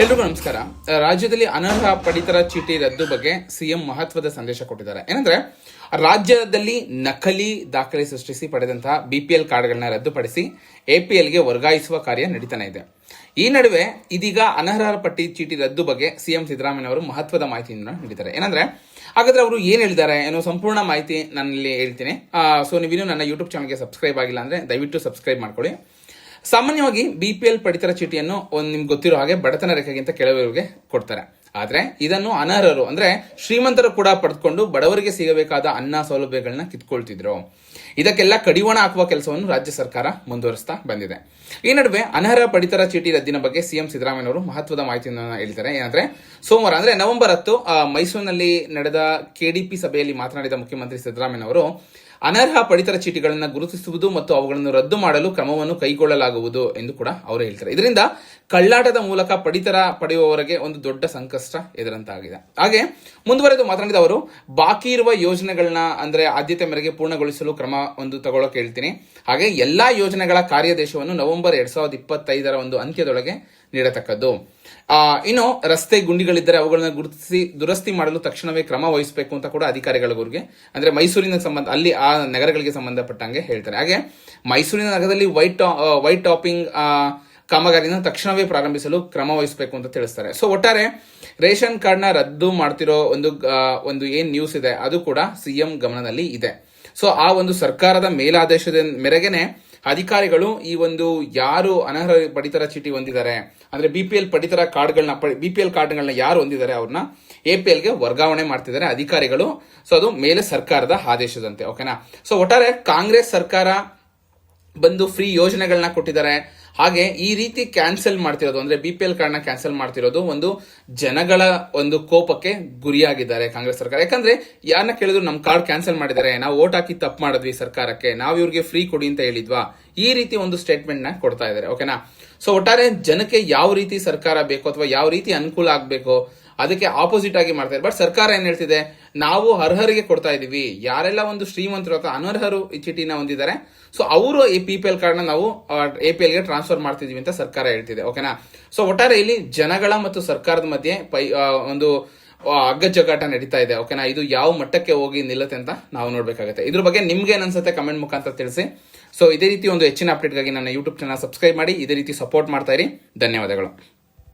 ಎಲ್ರಿಗೂ ನಮಸ್ಕಾರ. ರಾಜ್ಯದಲ್ಲಿ ಅನರ್ಹ ಪಡಿತರ ಚೀಟಿ ರದ್ದು ಬಗ್ಗೆ ಸಿಎಂ ಮಹತ್ವದ ಸಂದೇಶ ಕೊಟ್ಟಿದ್ದಾರೆ. ಏನಂದ್ರೆ, ರಾಜ್ಯದಲ್ಲಿ ನಕಲಿ ದಾಖಲೆ ಸೃಷ್ಟಿಸಿ ಪಡೆದಂತಹ ಬಿಪಿಎಲ್ ಕಾರ್ಡ್ಗಳನ್ನ ರದ್ದುಪಡಿಸಿ ಎಪಿಎಲ್ಗೆ ವರ್ಗಾಯಿಸುವ ಕಾರ್ಯ ನಡೀತಾನೆ ಇದೆ. ಈ ನಡುವೆ ಇದೀಗ ಅನರ್ಹರ ಪಟ್ಟಿ ಚೀಟಿ ರದ್ದು ಬಗ್ಗೆ ಸಿಎಂ ಸಿದ್ದರಾಮಯ್ಯ ಅವರು ಮಹತ್ವದ ಮಾಹಿತಿಯನ್ನು ನೀಡಿದ್ದಾರೆ. ಏನಂದ್ರೆ, ಹಾಗಾದ್ರೆ ಅವರು ಏನ್ ಹೇಳಿದ್ದಾರೆ ಏನೋ ಸಂಪೂರ್ಣ ಮಾಹಿತಿ ನನ್ನಲ್ಲಿ ಹೇಳ್ತೀನಿ. ಸೊ ನೀವಿನ್ನೂ ನನ್ನ ಯೂಟ್ಯೂಬ್ ಚಾನಲ್ಗೆ ಸಬ್ಸ್ಕ್ರೈಬ್ ಆಗಿಲ್ಲ ಅಂದ್ರೆ ದಯವಿಟ್ಟು ಸಬ್ಸ್ಕ್ರೈಬ್ ಮಾಡ್ಕೊಳ್ಳಿ. ಸಾಮಾನ್ಯವಾಗಿ ಬಿ ಪಿ ಎಲ್ ಪಡಿತರ ಚೀಟಿಯನ್ನು ಒಂದು ನಿಮ್ಗೆ ಗೊತ್ತಿರೋ ಹಾಗೆ ಬಡತನ ರೇಖೆಗಿಂತ ಕೆಳವರಿಗೆ ಕೊಡ್ತಾರೆ. ಆದ್ರೆ ಇದನ್ನು ಅನರ್ಹರು, ಅಂದ್ರೆ ಶ್ರೀಮಂತರು ಕೂಡ ಪಡೆದುಕೊಂಡು ಬಡವರಿಗೆ ಸಿಗಬೇಕಾದ ಅನ್ನ ಸೌಲಭ್ಯಗಳನ್ನ ಕಿತ್ಕೊಳ್ತಿದ್ರು. ಇದಕ್ಕೆಲ್ಲ ಕಡಿವಾಣ ಹಾಕುವ ಕೆಲಸವನ್ನು ರಾಜ್ಯ ಸರ್ಕಾರ ಮುಂದುವರಿಸ್ತಾ ಬಂದಿದೆ. ಈ ನಡುವೆ ಅನರ್ಹ ಪಡಿತರ ಚೀಟಿ ರದ್ದಿನ ಬಗ್ಗೆ ಸಿಎಂ ಸಿದ್ದರಾಮಯ್ಯ ಅವರು ಮಹತ್ವದ ಮಾಹಿತಿಯನ್ನು ಹೇಳ್ತಾರೆ ಏನಂದ್ರೆ, ಸೋಮವಾರ, ಅಂದ್ರೆ ನವೆಂಬರ್ ಹತ್ತು ಮೈಸೂರಿನಲ್ಲಿ ನಡೆದ ಕೆಡಿಪಿ ಸಭೆಯಲ್ಲಿ ಮಾತನಾಡಿದ ಮುಖ್ಯಮಂತ್ರಿ ಸಿದ್ದರಾಮಯ್ಯ ಅವರು ಅನರ್ಹ ಪಡಿತರ ಚೀಟಿಗಳನ್ನು ಗುರುತಿಸುವುದು ಮತ್ತು ಅವುಗಳನ್ನು ರದ್ದು ಮಾಡಲು ಕ್ರಮವನ್ನು ಕೈಗೊಳ್ಳಲಾಗುವುದು ಎಂದು ಕೂಡ ಅವರು ಹೇಳ್ತಾರೆ. ಇದರಿಂದ ಕಳ್ಳಾಟದ ಮೂಲಕ ಪಡಿತರ ಪಡೆಯುವವರಿಗೆ ಒಂದು ದೊಡ್ಡ ಸಂಕಷ್ಟ. ಎದುರಂತಾಗಿದೆ. ಹಾಗೆ ಮುಂದುವರೆದು ಮಾತನಾಡಿದ ಅವರು, ಬಾಕಿ ಇರುವ ಯೋಜನೆಗಳನ್ನ ಅಂದ್ರೆ ಆದ್ಯತೆ ಮೇರೆಗೆ ಪೂರ್ಣಗೊಳಿಸಲು ಕ್ರಮ ಒಂದು ತಗೊಳ್ಳೋಕೆ ಹೇಳ್ತೀನಿ. ಹಾಗೆ ಎಲ್ಲಾ ಯೋಜನೆಗಳ ಕಾರ್ಯದೇಶವನ್ನು ನವೆಂಬರ್ ಎರಡ್ ಸಾವಿರದ ಇಪ್ಪತ್ತೈದರ ಒಂದು ಅಂತ್ಯದೊಳಗೆ ನೀಡತಕ್ಕದ್ದು. ಇನ್ನು ರಸ್ತೆ ಗುಂಡಿಗಳಿದ್ದರೆ ಅವುಗಳನ್ನ ಗುರುತಿಸಿ, ದುರಸ್ತಿ ಮಾಡಲು ತಕ್ಷಣವೇ ಕ್ರಮ ವಹಿಸಬೇಕು ಅಂತ ಕೂಡ ಅಧಿಕಾರಿಗಳಿಗೆ ಅಂದ್ರೆ ಮೈಸೂರಿನ ಸಂಬಂಧ, ಅಲ್ಲಿ ಆ ನಗರಗಳಿಗೆ ಸಂಬಂಧಪಟ್ಟಂಗೆ ಹೇಳ್ತಾರೆ. ಹಾಗೆ ಮೈಸೂರಿನ ನಗರದಲ್ಲಿ ವೈಟ್ ವೈಟ್ ಟಾಪಿಂಗ್ ಆ, ಕಾಮಗಾರಿನ ತಕ್ಷಣವೇ ಪ್ರಾರಂಭಿಸಲು ಕ್ರಮ ವಹಿಸಬೇಕು ಅಂತ ತಿಳಿಸ್ತಾರೆ. ಸೊ ಒಟ್ಟಾರೆ ರೇಷನ್ ಕಾರ್ಡ್ನ ರದ್ದು ಮಾಡ್ತಿರೋ ಒಂದು ಒಂದು ಏನ್ ನ್ಯೂಸ್ ಇದೆ ಅದು ಕೂಡ ಸಿಎಂ ಗಮನದಲ್ಲಿ ಇದೆ. ಸೊ ಆ ಒಂದು ಸರ್ಕಾರದ ಮೇಲಾದೇಶದ ಮೇರೆಗೆನೆ ಅಧಿಕಾರಿಗಳು ಈ ಒಂದು ಯಾರು ಅನರ್ಹ ಪಡಿತರ ಚೀಟಿ ಹೊಂದಿದ್ದಾರೆ ಅಂದ್ರೆ ಬಿ ಪಿ ಎಲ್ ಪಡಿತರ ಕಾರ್ಡ್ಗಳನ್ನ ಬಿ ಪಿ ಎಲ್ ಕಾರ್ಡ್ಗಳನ್ನ ಯಾರು ಹೊಂದಿದ್ದಾರೆ ಅವ್ರನ್ನ ಎ ಪಿ ಎಲ್ಗೆ ವರ್ಗಾವಣೆ ಮಾಡ್ತಿದ್ದಾರೆ ಅಧಿಕಾರಿಗಳು. ಸೊ ಅದು ಮೇಲೆ ಸರ್ಕಾರದ ಆದೇಶದಂತೆ ಓಕೆನಾ ಸೊ ಒಟ್ಟಾರೆ ಕಾಂಗ್ರೆಸ್ ಸರ್ಕಾರ ಬಂದು ಫ್ರೀ ಯೋಜನೆಗಳನ್ನ ಕೊಟ್ಟಿದ್ದಾರೆ ಹಾಗೆ ಈ ರೀತಿ ಕ್ಯಾನ್ಸಲ್ ಮಾಡ್ತಿರೋದು, ಅಂದ್ರೆ ಬಿ ಪಿ ಎಲ್ ಕಾರ್ಡ್ನ ಕ್ಯಾನ್ಸಲ್ ಮಾಡ್ತಿರೋದು ಒಂದು ಜನಗಳ ಒಂದು ಕೋಪಕ್ಕೆ ಗುರಿಯಾಗಿದ್ದಾರೆ ಕಾಂಗ್ರೆಸ್ ಸರ್ಕಾರ. ಯಾಕಂದ್ರೆ ಯಾರನ್ನ ಕೇಳಿದ್ರು ನಮ್ಮ ಕಾರ್ಡ್ ಕ್ಯಾನ್ಸಲ್ ಮಾಡಿದ್ದಾರೆ, ನಾವು ಓಟ್ ಹಾಕಿ ತಪ್ಪು ಮಾಡಿದ್ವಿ ಸರ್ಕಾರಕ್ಕೆ, ನಾವು ಇವ್ರಿಗೆ ಫ್ರೀ ಕೊಡಿ ಅಂತ ಹೇಳಿದ್ವಾ? ಈ ರೀತಿ ಒಂದು ಸ್ಟೇಟ್ಮೆಂಟ್ನ ಕೊಡ್ತಾ ಇದ್ದಾರೆ ಓಕೆನಾ ಸೊ ಒಟ್ಟಾರೆ ಜನಕ್ಕೆ ಯಾವ ರೀತಿ ಸರ್ಕಾರ ಬೇಕು ಅಥವಾ ಯಾವ ರೀತಿ ಅನುಕೂಲ ಆಗ್ಬೇಕು ಅದಕ್ಕೆ ಆಪೋಸಿಟ್ ಆಗಿ ಮಾಡ್ತಾ ಬಟ್ ಸರ್ಕಾರ ಏನ್ ಹೇಳ್ತಿದೆ? ನಾವು ಅರ್ಹರಿಗೆ ಕೊಡ್ತಾ ಇದೀವಿ. ಯಾರೆಲ್ಲ ಒಂದು ಶ್ರೀಮಂತರು ಅಥವಾ ಅನರ್ಹರು ಈ ಚೀಟಿನ ಹೊಂದಿದ್ದಾರೆ ಸೊ ಅವರು ಈ ಪಿ ಪಿ ಎಲ್ ಕಾರ್ಡ್ನ ನಾವು ಎ ಪಿ ಎಲ್ಗೆ ಟ್ರಾನ್ಸ್ಫರ್ ಮಾಡ್ತಿದೀವಿ ಅಂತ ಸರ್ಕಾರ ಹೇಳ್ತಿದೆ. ಓಕೆನಾ ಸೊ ಒಟ್ಟಾರೆ ಇಲ್ಲಿ ಜನಗಳ ಮತ್ತು ಸರ್ಕಾರದ ಮಧ್ಯೆ ಪೈ ಒಂದು ಅಗ್ಗ ಅಗ್ಗಜಗ್ಗಾಟ ನಡೀತಾ ಇದೆ. ಓಕೆನಾ ಇದು ಯಾವ ಮಟ್ಟಕ್ಕೆ ಹೋಗಿ ನಿಲ್ಲುತ್ತೆ ಅಂತ ನಾವು ನೋಡ್ಬೇಕಾಗುತ್ತೆ. ಇದ್ರ ಬಗ್ಗೆ ನಿಮ್ಗೆ ಏನನ್ಸುತ್ತೆ ಅನ್ಸುತ್ತೆ ಕಮೆಂಟ್ ಮುಖಾಂತರ ತಿಳಿಸಿ. ಸೊ ಇದೇ ರೀತಿ ಒಂದು ಹೆಚ್ಚಿನ ಅಪ್ಡೇಟ್ಗಾಗಿ ನನ್ನ ಯೂಟ್ಯೂಬ್ ಚಾನಲ್ ಸಬ್ಸ್ಕ್ರೈಬ್ ಮಾಡಿ. ಇದೇ ರೀತಿ ಸಪೋರ್ಟ್ ಮಾಡ್ತಾ ಇರಿ. ಧನ್ಯವಾದಗಳು.